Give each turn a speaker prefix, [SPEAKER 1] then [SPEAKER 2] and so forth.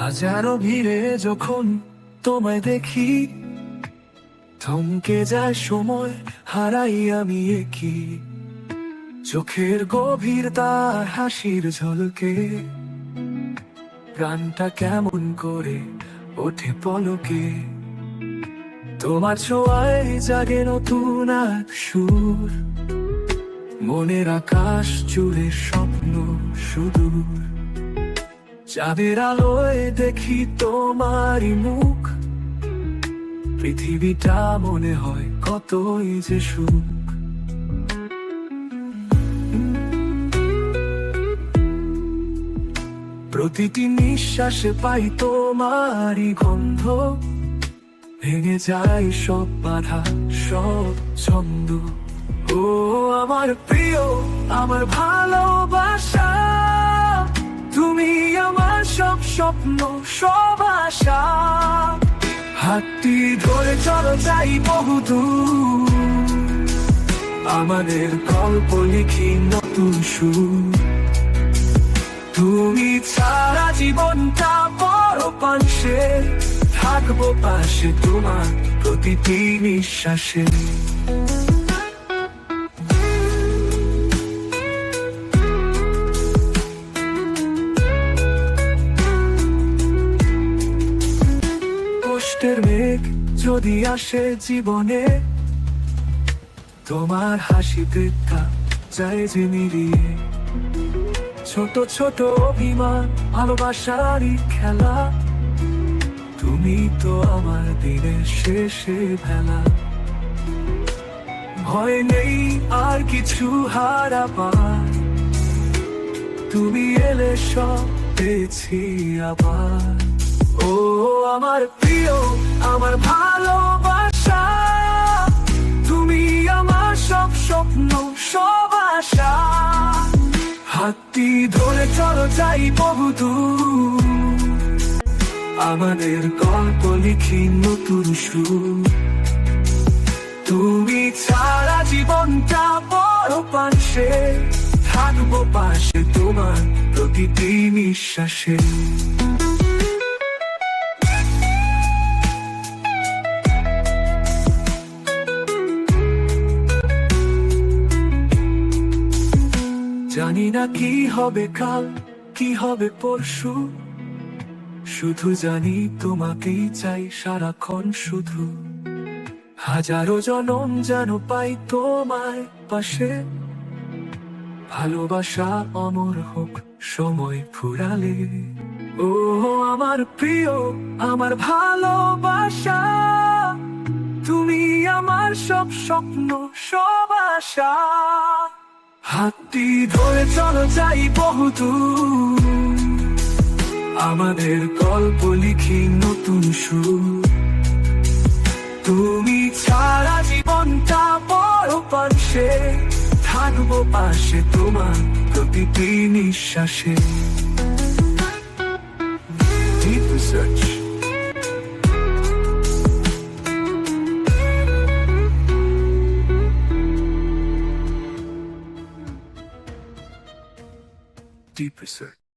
[SPEAKER 1] হাজারো ভিড়ে যখন তোমায় দেখি, থমকে যায় সময়, হারাই আমি কি চোখের গভীর তার হাসির ঝলকে, প্রাণটা কেমন করে ওঠে পলকে। তোমার ছোঁয়ায় জাগে নতুন সুর। মনের আকাশ জুড়ে স্বপ্ন সুদূর চাঁদের আলোয় দেখি তোমারই মুখ। পৃথিবীটা মনে হয় কতই যে সুখ। প্রতিটি নিঃশ্বাসে পাই তোমারই গন্ধ। ভেঙে যায় সব বাধা, সব ছন্দ। ও আমার প্রিয়, আমার ভালোবাসা। তুমি আমার সব স্বপ্ন, সব আশা। হাতটি ধরে চলো যাই বহুদূর আমাদের গল্প লিখি নতুন সুর। তুমি ছাড়া জীবনটা বড় পাশে। থাকব পাশে তোমার প্রতিটি নিঃশ্বাসে। কষ্টের মেঘ যদি আসে জীবনে, তোমার হাসিতে যায় যে মিলিয়ে ছোট ছোট অভিমান, ভালোবাসারই খেলা, তুমি তো আমার দিনের শেষে ভেলা। ভয় নেই আর কিছু হারাবার তুমি এলে সব পেয়েছি আবার। ও আমার প্রিয়, আমার ভালোবাসা, তুমি আমার সব স্বপ্ন, সব আশা। হাতটি ধরে চলো যাই বহুদূর আমাদের গল্প লিখি নতুন সুর তুমি ছাড়া জীবনটা বড় পাশে। থাকব পাশে তোমার প্রতিটি নিঃশ্বাসে। জানি না কি হবে কাল, কি হবে পরশু। শুধু জানি তোমাকেই চাই সারাক্ষণ শুধু। হাজারো জনম যেন পাই তোমায় পাশে। ভালোবাসা অমর হোক, সময় ফুরালে। ও আমার প্রিয়, আমার ভালোবাসা। তুমি আমার সব স্বপ্ন, সব আশা। হাতটি ধরে চলো যাই বহুদূর আমাদের গল্প লিখি নতুন সুর। তুমি ছাড়া জীবনটা বড় পাশে। থাকব পাশে তোমার প্রতিটি নিঃশ্বাসে। Deep. deeper search.